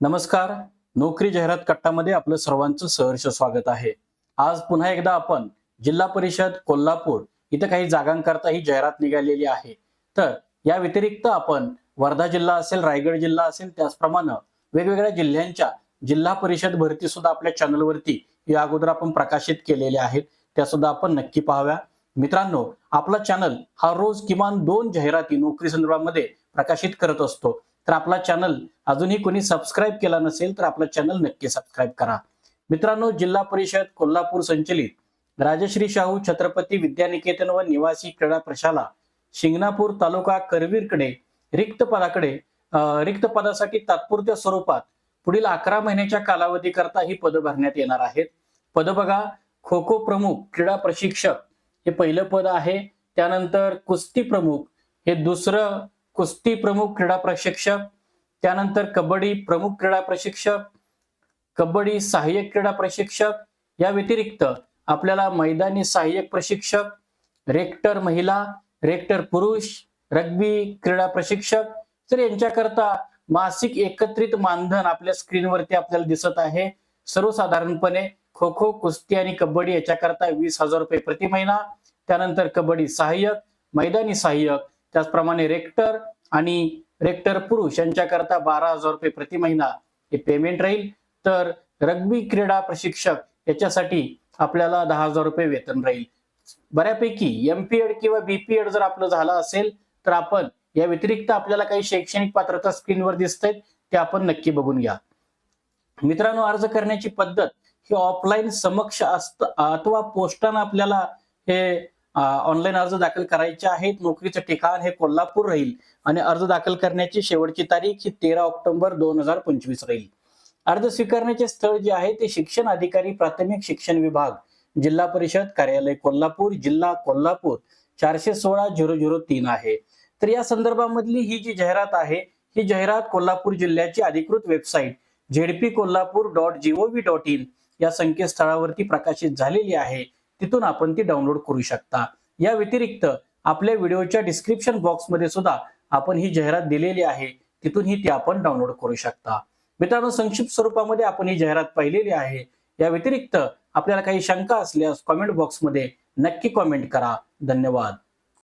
नमस्कार. नोकरी जाहिरात कट्टामध्ये आपलं सर्वांचं सहर्ष स्वागत आहे. आज पुन्हा एकदा आपण जिल्हा परिषद कोल्हापूर इथं काही जागांकरता ही जाहिरात निघालेली आहे. तर या व्यतिरिक्त आपण वर्धा जिल्हा असेल रायगड जिल्हा असेल त्याचप्रमाणे वेगवेगळ्या जिल्ह्यांच्या जिल्हा परिषद भरती सुद्धा आपल्या चॅनलवरती या अगोदर आपण प्रकाशित केलेल्या आहेत. त्या सुद्धा आपण नक्की पाहाव्या. मित्रांनो आपला चॅनल हा रोज किमान दोन जाहिराती नोकरी संदर्भामध्ये प्रकाशित करत असतो. तर आपला चॅनल अजूनही कोणी सबस्क्राईब केला नसेल तर आपला चॅनल नक्की सबस्क्राईब करा. मित्रांनो जिल्हा परिषद कोल्हापूर संचलित राजश्री शाहू छत्रपती विद्यानिकेतन व निवासी क्रीडा प्रशाला शिंगणापूर तालुका करवीरकडे रिक्त पदाकडे रिक्त पदासाठी तात्पुरत्या स्वरूपात पुढील अकरा महिन्याच्या कालावधीकरता ही पदं भरण्यात येणार आहेत. पद बघा खो खो प्रमुख क्रीडा प्रशिक्षक हे पहिलं पद आहे. त्यानंतर कुस्ती प्रमुख हे दुसरं कुस्ती प्रमुख क्रीडा प्रशिक्षक त्यानंतर कबड्डी प्रमुख क्रीडा प्रशिक्षक कबड्डी सहाय्यक क्रीडा प्रशिक्षक या व्यतिरिक्त आपल्याला मैदानी सहाय्यक प्रशिक्षक रेक्टर महिला रेक्टर पुरुष रग्बी क्रीडा प्रशिक्षक तर यांच्याकरता मासिक एकत्रित मानधन आपल्या स्क्रीनवरती आपल्याला दिसत आहे. सर्वसाधारणपणे खो खो कुस्ती आणि कबड्डी याच्याकरता वीस हजार रुपये प्रति महिना त्यानंतर कबड्डी सहाय्यक मैदानी सहाय्यक त्याचप्रमाणे रेक्टर आणि रेक्टर पुरुष यांच्याकरता बारा हजार रुपये प्रति महिना हे पेमेंट राहील. तर रग्बी क्रीडा प्रशिक्षक याच्यासाठी आपल्याला दहा हजार रुपये वेतन राहील. बऱ्यापैकी एमपीएड किंवा बीपीएड जर आपलं झालं असेल तर आपण या व्यतिरिक्त आपल्याला काही शैक्षणिक पात्रता स्क्रीनवर दिसत ते आपण नक्की बघून घ्या. मित्रांनो अर्ज करण्याची पद्धत ही ऑफलाईन समक्ष असत अथवा पोस्टानं आपल्याला हे ऑनलाईन अर्ज दाखल करायचे आहेत. नोकरीचं ठिकाण हे कोल्हापूर राहील आणि अर्ज दाखल करण्याची शेवटची तारीख ही तेरा ऑक्टोबर दोन हजार पंचवीस राहील. अर्ज स्वीकारण्याचे स्थळ जे आहे ते शिक्षण अधिकारी प्राथमिक शिक्षण विभाग जिल्हा परिषद कार्यालय कोल्हापूर जिल्हा कोल्हापूर चारशे सोळा झिरो झिरो तीन आहे. तर या संदर्भामधली ही जी जाहिरात आहे ही जाहिरात कोल्हापूर जिल्ह्याची अधिकृत website ZP Kolhapur dot GOV dot in या संकेतस्थळावरती प्रकाशित झालेली आहे. तिथून आपण ती डाउनलोड करू शकता. या व्यतिरिक्त आपल्या व्हिडिओच्या डिस्क्रिप्शन बॉक्समध्ये सुद्धा आपण ही जाहिरात दिलेली आहे. तिथूनही ती आपण डाउनलोड करू शकता. मित्रांनो संक्षिप्त स्वरूपामध्ये आपण ही जाहिरात पाहिलेली आहे. या व्यतिरिक्त आपल्याला काही शंका असल्यास कॉमेंट बॉक्समध्ये नक्की कॉमेंट करा. धन्यवाद.